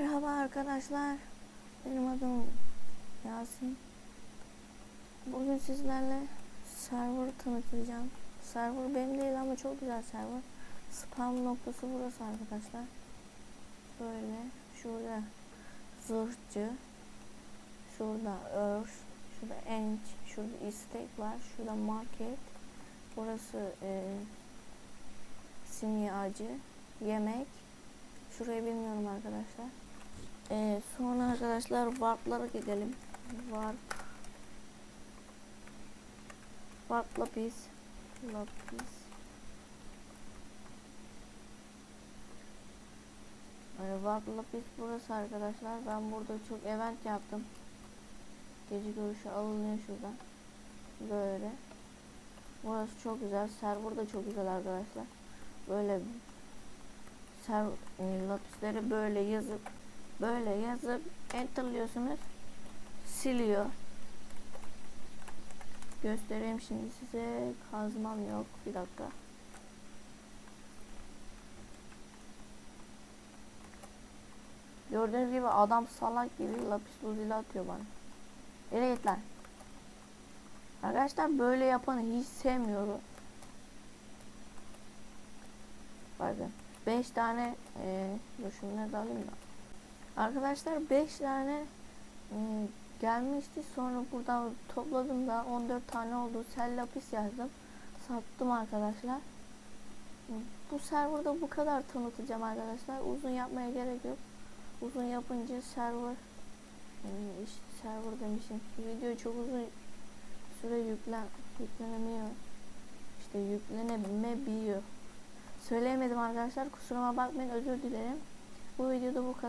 Merhaba arkadaşlar. Benim adım Yasin. Bugün sizlerle server tanıtacağım. Server benim değil ama çok güzel server. Spam noktası burası arkadaşlar. Böyle şurada zırhçı, şurada earth, şurada ench, şurada istek var, şurada market. Burası e, simyacı, yemek. Şurayı bilmiyorum arkadaşlar. Ee, sonra arkadaşlar warp'lara gidelim. Warp. Warp lapis. Lapis. Ee, warp lapis burası arkadaşlar. Ben burada çok event yaptım. Gece görüşü alınıyor şuradan. Böyle. Burası çok güzel. Server da çok güzel arkadaşlar. Böyle ser e, lapisleri böyle yazıp böyle yazıp enterlıyorsunuz siliyor. Göstereyim şimdi size. Kazmam yok. Bir dakika. Gördüğünüz gibi adam salak gibi lapis lazuli atıyor bana. Nereye git lan? Arkadaşlar böyle yapanı hiç sevmiyorum. Bakın. 5 tane e, dur şunları da alayım da. Arkadaşlar 5 tane e, gelmişti. Sonra buradan topladım da 14 tane oldu. Sel lapis yazdım. Sattım arkadaşlar. Bu serverda bu kadar tanıtacağım arkadaşlar. Uzun yapmaya gerek yok. Uzun yapınca server e, işte server demişim. Video çok uzun süre yüklen yüklenemiyor. İşte yüklenemebiliyor. Söyleyemedim arkadaşlar. Kusuruma bakmayın. Özür dilerim. Bu videoda bu kadar.